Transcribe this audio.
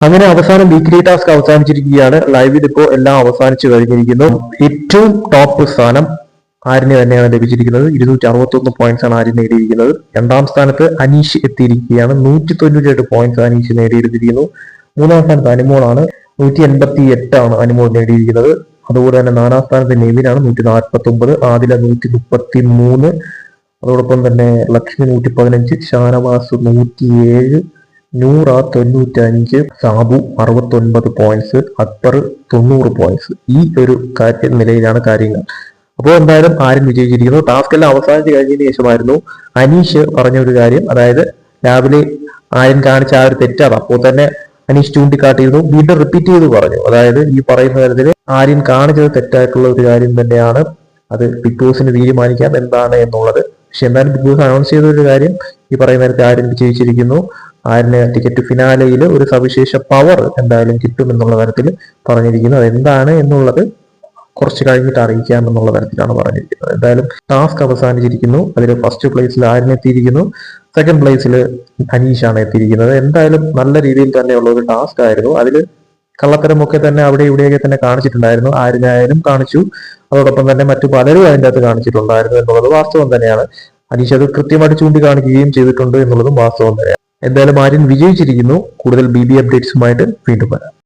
അങ്ങനെ അവസാനം weekly task അവസാനിച്ചിരിക്കുകയാണ്. ലൈവിൽ ഇപ്പോൾ എല്ലാം അവസാനിച്ചു കഴിഞ്ഞിരിക്കുന്നു. ഏറ്റവും ടോപ്പ് സ്ഥാനം ആരിന് തന്നെയാണ് ലഭിച്ചിരിക്കുന്നത്? ഇരുന്നൂറ്റി അറുപത്തി ഒന്ന് പോയിന്റ്സ് ആണ് ആര്യൻ നേടിയിരിക്കുന്നത്. രണ്ടാം സ്ഥാനത്ത് അനീഷ് എത്തിയിരിക്കുകയാണ്. നൂറ്റി തൊണ്ണൂറ്റി എട്ട് പോയിന്റ്സ് അനീഷ് നേടിയെടുത്തിരിക്കുന്നു മൂന്നാം സ്ഥാനത്ത് അനുമോളാണ്. നൂറ്റി എൺപത്തി എട്ടാണ് അനുമോൾ നേടിയിരിക്കുന്നത്. അതുപോലെ തന്നെ നാലാം സ്ഥാനത്ത് നെവിനാണ് നൂറ്റി നാൽപ്പത്തി ഒമ്പത് ആദില നൂറ്റി മുപ്പത്തി മൂന്ന് അതോടൊപ്പം തന്നെ ലക്ഷ്മി നൂറ്റി പതിനഞ്ച് ഷാനവാസ് നൂറ്റിയേഴ് നൂറ തൊണ്ണൂറ്റഞ്ച് സാബു അറുപത്തൊൻപത് പോയിന്റ്സ് അക്ബർ തൊണ്ണൂറ് പോയിന്റ്സ് ഈ ഒരു കാര്യ നിലയിലാണ് കാര്യങ്ങൾ. അപ്പോൾ എന്തായാലും ആരും വിജയിച്ചിരിക്കുന്നു. ടാസ്ക് എല്ലാം അവസാനിച്ച് കഴിഞ്ഞതിന് ശേഷമായിരുന്നു അനീഷ് പറഞ്ഞ ഒരു കാര്യം. അതായത് രാവിലെ ആര്യൻ കാണിച്ച ആ ഒരു തെറ്റാണ്. അപ്പോൾ തന്നെ അനീഷ് ചൂണ്ടിക്കാട്ടിയിരുന്നു. വീണ്ടും റിപ്പീറ്റ് ചെയ്ത് പറഞ്ഞു. അതായത് ഈ പറയുന്ന തരത്തിൽ ആര്യൻ കാണിച്ചത് തെറ്റായിട്ടുള്ള ഒരു കാര്യം തന്നെയാണ്. അത് ബിഗ് ബോസിന് തീരുമാനിക്കാം. എന്താണ് എന്നുള്ളത്. പക്ഷെ എന്തായാലും ബിഗ് ബോസ് അനൗൺസ് ചെയ്ത ഒരു കാര്യം ഈ പറയുന്ന നേരത്തെ ആര്യൻ വിജയിച്ചിരിക്കുന്നു. ആര്യന് ടിക്കറ്റ് ഫിനാലയിൽ ഒരു സവിശേഷ പവർ എന്തായാലും കിട്ടും എന്നുള്ള തരത്തിൽ പറഞ്ഞിരിക്കുന്നു. അതെന്താണ് എന്നുള്ളത് കുറച്ച് കഴിഞ്ഞിട്ട് അറിയിക്കാം എന്നുള്ള തരത്തിലാണ് പറഞ്ഞിരിക്കുന്നത്. എന്തായാലും ടാസ്ക് അവസാനിച്ചിരിക്കുന്നു. അതിൽ ഫസ്റ്റ് പ്ലേസിൽ ആരിനെ എത്തിയിരിക്കുന്നു? സെക്കൻഡ് പ്ലേസിൽ അനീഷാണ് എത്തിയിരിക്കുന്നത്. എന്തായാലും നല്ല രീതിയിൽ തന്നെയുള്ള ഒരു ടാസ്ക് ആയിരുന്നു. അതിൽ കള്ളത്തരമൊക്കെ തന്നെ അവിടെ ഇവിടെയൊക്കെ തന്നെ കാണിച്ചിട്ടുണ്ടായിരുന്നു. ആരിനായാലും കാണിച്ചു. അതോടൊപ്പം തന്നെ മറ്റു പലരും അതിന്റെ അകത്ത് കാണിച്ചിട്ടുണ്ടായിരുന്നു എന്നുള്ളത് വാസ്തവം തന്നെയാണ്. അനീഷ് അത് കൃത്യമായിട്ട് ചൂണ്ടിക്കാണിക്കുകയും ചെയ്തിട്ടുണ്ട് എന്നുള്ളതും വാസ്തവം തന്നെയാണ്. എന്തായാലും ആര്യൻ വിജയിച്ചിരിക്കുന്നു. കൂടുതൽ ബി ബി അപ്ഡേറ്റ്സുമായിട്ട് വീണ്ടും വരാം.